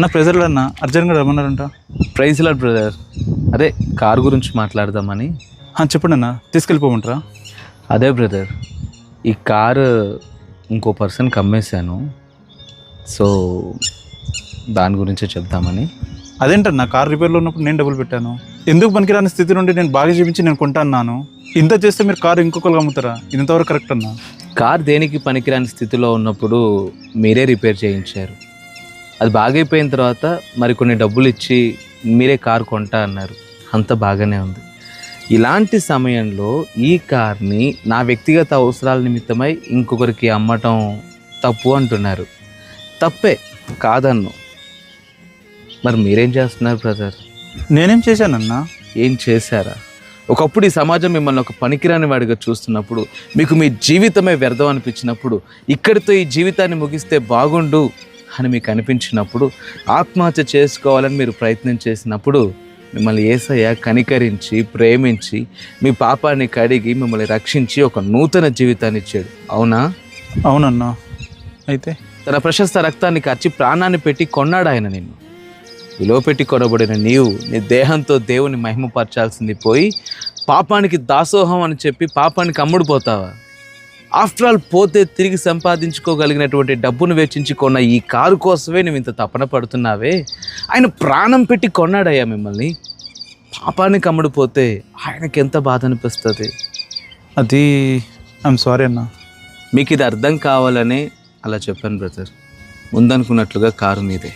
నా ప్రెజర్లో అన్న అర్జెంట్గా రమ్మన్నారంట. ప్రైజ్ లాడ్ బ్రదర్ అదే కార్ గురించి మాట్లాడదామని. ఆ, చెప్పండి అన్న తీసుకెళ్ళిపోమంటారా? అదే బ్రదర్ ఈ కారు ఇంకో పర్సన్కి అమ్మేశాను. సో దాని గురించే చెప్దామని. అదేంటన్నా కార్ రిపేర్లో ఉన్నప్పుడు నేను డబ్బులు పెట్టాను. ఎందుకు పనికిరాని స్థితి నుండి నేను బాగా చూపించి నేను కొంటా అన్నాను ఇంత చేస్తే మీరు కారు ఇంకొకరికి అమ్ముతారా? ఇది ఇంతవరకు కరెక్ట్ అన్నా? కార్ దేనికి పనికిరాని స్థితిలో ఉన్నప్పుడు మీరే రిపేర్ చేయించారు. అది బాగైపోయిన తర్వాత మరి కొన్ని డబ్బులు ఇచ్చి మీరే కార్ కొంటా అన్నారు. అంత బాగానే ఉంది. ఇలాంటి సమయంలో ఈ కార్ని నా వ్యక్తిగత అవసరాల నిమిత్తమై ఇంకొకరికి అమ్మటం తప్పు అంటున్నారు. తప్పే కాదన్ను. మరి మీరేం చేస్తున్నారు బ్రదర్? నేనేం చేశానన్నా? ఏం చేశారా? ఒకప్పుడు ఈ సమాజం మిమ్మల్ని ఒక పనికిరాని వాడిగా చూస్తున్నప్పుడు మీకు మీ జీవితమే వ్యర్థం అనిపించినప్పుడు ఇక్కడితో ఈ జీవితాన్ని ముగిస్తే బాగుండు. అని మీకు అనిపించినప్పుడు ఆత్మహత్య చేసుకోవాలని మీరు ప్రయత్నం చేసినప్పుడు మిమ్మల్ని ఏసయ్య కనికరించి ప్రేమించి మీ పాపాన్ని కడిగి మిమ్మల్ని రక్షించి ఒక నూతన జీవితాన్ని ఇచ్చాడు. అవునా? అవునన్నా. అయితే? తన ప్రశస్త రక్తాన్ని కార్చి ప్రాణాన్ని పెట్టి కొన్నాడు ఆయన నిన్ను. విలువ పెట్టి కొనబడిన నీవు నీ దేహంతో దేవుని మహిమపరచాల్సింది పోయి పాపానికి దాసోహం అని చెప్పి పాపానికి అమ్ముడుపోతావా ఆఫ్టర్ ఆల్ పోతే తిరిగి సంపాదించుకోగలిగినటువంటి డబ్బును వెచ్చించి కొన్న ఈ కారు కోసమే నువ్వు ఇంత తపన పడుతున్నావే? ఆయన ప్రాణం పెట్టి కొన్నాడయ్యా మిమ్మల్ని. పాపానికి అమ్ముడుపోతే ఆయనకి ఎంత బాధ అనిపిస్తుంది? అది ఐఎమ్ సారీ అన్నా. మీకు ఇది అర్థం కావాలనే అలా చెప్పాను బ్రదర్. ముందనుకున్నట్లుగా కారు మీదే.